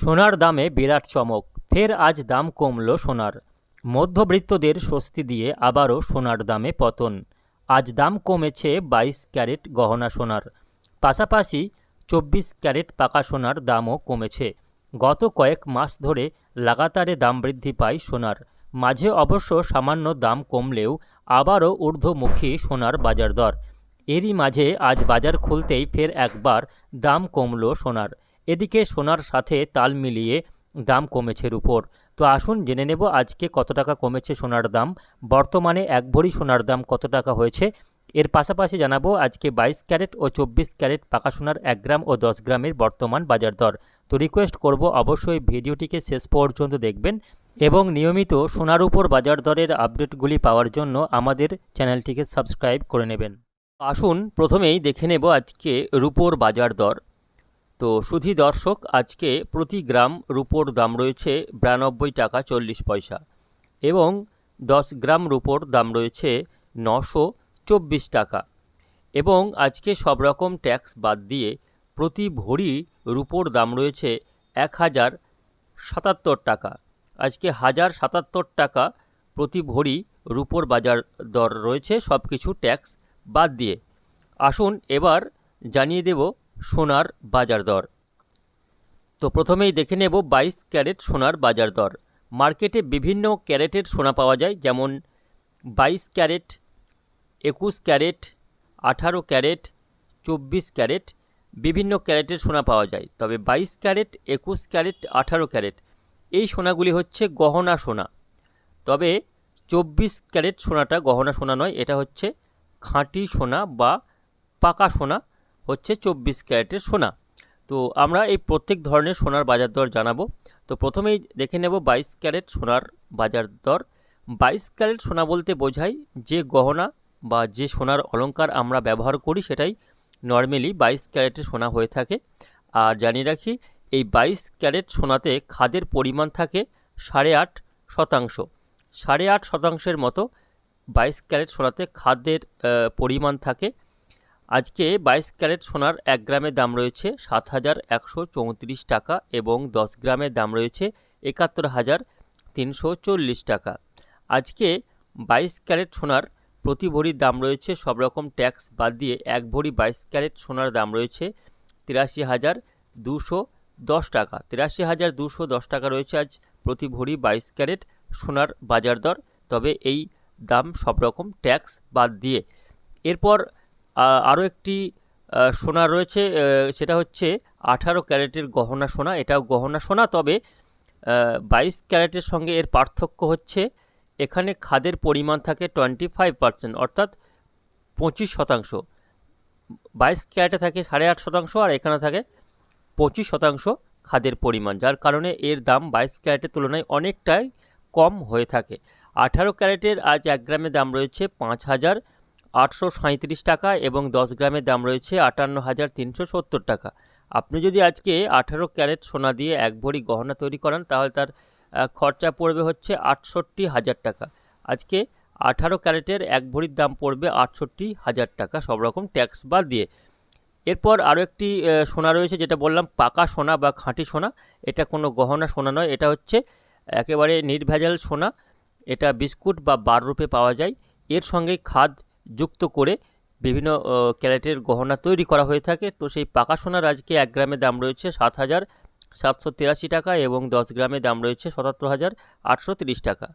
সোনার দামে বিরাট চমক। ফের আজ দাম কমল সোনার। মধ্যবৃত্তদের স্বস্তি দিয়ে আবারও সোনার দামে পতন। আজ দাম কমেছে বাইশ ক্যারেট গহনা সোনার। পাশাপাশি চব্বিশ ক্যারেট পাকা সোনার দামও কমেছে। গত কয়েক মাস ধরে লাগাতারে দাম বৃদ্ধি পায় সোনার। মাঝে অবশ্য সামান্য দাম কমলেও আবারও ঊর্ধ্বমুখী সোনার বাজার দর। এরই মাঝে আজ বাজার খুলতেই ফের একবার দাম কমল সোনার। এদিকে সোনার সাথে তাল মিলিয়ে দাম কমেছে রুপোর। তো আসুন জেনে নেব আজকে কত টাকা কমেছে সোনার দাম। বর্তমানে এক ভরি সোনার দাম কত টাকা হয়েছে? এর পাশাপাশি জানাব আজকে বাইশ ক্যারেট ও চব্বিশ ক্যারেট পাকা সোনার এক গ্রাম ও দশ গ্রামের বর্তমান বাজার দর। তো রিকোয়েস্ট করব অবশ্যই ভিডিওটিকে শেষ পর্যন্ত দেখবেন এবং নিয়মিত সোনার উপর বাজার দরের আপডেটগুলি পাওয়ার জন্য আমাদের চ্যানেলটিকে সাবস্ক্রাইব করে নেবেন। আসুন প্রথমেই দেখে নেব আজকে রুপোর বাজার দর। তো সুধী দর্শক, আজকে প্রতি গ্রাম রুপোর দাম রয়েছে বিরানব্বই টাকা চল্লিশ পয়সা এবং দশ গ্রাম রুপোর দাম রয়েছে নশো চব্বিশ টাকা এবং আজকে সব রকম ট্যাক্স বাদ দিয়ে প্রতি ভরি রুপোর দাম রয়েছে এক হাজার সাতাত্তর টাকা। আজকে হাজার সাতাত্তর টাকা প্রতি ভরি রুপোর বাজার দর রয়েছে সব কিছু ট্যাক্স বাদ দিয়ে। আসুন এবার জানিয়ে দেব সোনার বাজার দর। তো প্রথমেই দেখে নেব বাইশ ক্যারেট সোনার বাজার দর। মার্কেটে বিভিন্ন ক্যারেটের সোনা পাওয়া যায়, যেমন বাইশ ক্যারেট, একুশ ক্যারেট, আঠারো ক্যারেট, চব্বিশ ক্যারেট, বিভিন্ন ক্যারেটের সোনা পাওয়া যায়। তবে বাইশ ক্যারেট, একুশ ক্যারেট, আঠারো ক্যারেট, এই সোনাগুলি হচ্ছে গহনা সোনা। তবে চব্বিশ ক্যারেট সোনাটা গহনা সোনা নয়, এটা হচ্ছে খাঁটি সোনা বা পাকা সোনা। হচ্ছে চব্বিশ ক্যারেটের সোনা। তো আমরা এই প্রত্যেক ধরনের সোনার বাজার দর জানাব। তো প্রথমেই দেখে নেব বাইশ ক্যারেট সোনার বাজার দর। বাইশ ক্যারেট সোনা বলতে বোঝায় যে গহনা বা যে সোনার অলংকার আমরা ব্যবহার করি সেটাই নর্মালি বাইশ ক্যারেটের সোনা হয়ে থাকে। আর জানিয়ে রাখি, এই বাইশ ক্যারেট সোনাতে খাদের পরিমাণ থাকে সাড়ে আট শতাংশ। সাড়ে আট শতাংশের মতো বাইশ ক্যারেট সোনাতে খাদ্যের পরিমাণ থাকে। আজকে বাইশ ক্যারেট সোনার এক গ্রামের দাম রয়েছে সাত হাজার একশো চৌত্রিশ টাকা এবং দশ গ্রামের দাম রয়েছে একাত্তর হাজার তিনশো চল্লিশ টাকা। আজকে বাইশ ক্যারেট সোনার প্রতি ভরির দাম রয়েছে সব রকম ট্যাক্স বাদ দিয়ে এক ভরি বাইশ ক্যারেট সোনার দাম রয়েছে তিরাশি হাজার দুশো দশ টাকা। তিরাশি হাজার দুশো দশ টাকা রয়েছে আজ প্রতি ভরি বাইশ ক্যারেট সোনার বাজার দর। তবে এই দাম সব রকম ট্যাক্স বাদ দিয়ে। এরপর আরও একটি সোনা রয়েছে সেটা হচ্ছে আঠারো ক্যারেটের গহনা সোনা। এটাও গহনা সোনা, তবে বাইশ ক্যারেটের সঙ্গে এর পার্থক্য হচ্ছে, এখানে খাদের পরিমাণ থাকে টোয়েন্টি ফাইভ পার্সেন্ট, অর্থাৎ পঁচিশ শতাংশ। বাইশ ক্যারেটে থাকে সাড়ে আট শতাংশ, আর এখানে থাকে পঁচিশ শতাংশ খাদের পরিমাণ, যার কারণে এর দাম বাইশ ক্যারেটের তুলনায় অনেকটাই কম হয়ে থাকে। আঠারো ক্যারেটের আজ এক গ্রামের দাম রয়েছে পাঁচ হাজার আটশো সাঁইত্রিশ টাকা এবং দশ গ্রামের দাম রয়েছে আটান্ন হাজার তিনশো সত্তর টাকা। আপনি যদি আজকে আঠারো ক্যারেট সোনা দিয়ে এক ভরি গহনা তৈরি করান, তাহলে তার খরচা পড়বে হচ্ছে আটষট্টি হাজার টাকা। আজকে আঠারো ক্যারেটের এক ভরির দাম পড়বে আটষট্টি হাজার টাকা, সব রকম ট্যাক্স বাদ দিয়ে। এরপর আরও একটি সোনা রয়েছে, যেটা বললাম, পাকা সোনা বা খাঁটি সোনা। এটা কোনো গহনা সোনা নয়, এটা হচ্ছে একেবারে নির্ভেজাল সোনা। এটা বিস্কুট বা বার রূপে পাওয়া যায়। এর সঙ্গে খাদ যুক্ত করে বিভিন্ন ক্যারেটের গহনা তৈরি করা হয়ে থাকে। তো সেই পাকা সোনার আজকে এক গ্রামে দাম রয়েছে সাত হাজার সাতশো তিরাশি টাকা এবং দশ গ্রামে দাম রয়েছে সতাত্তর হাজার আটশো তিরিশ টাকা।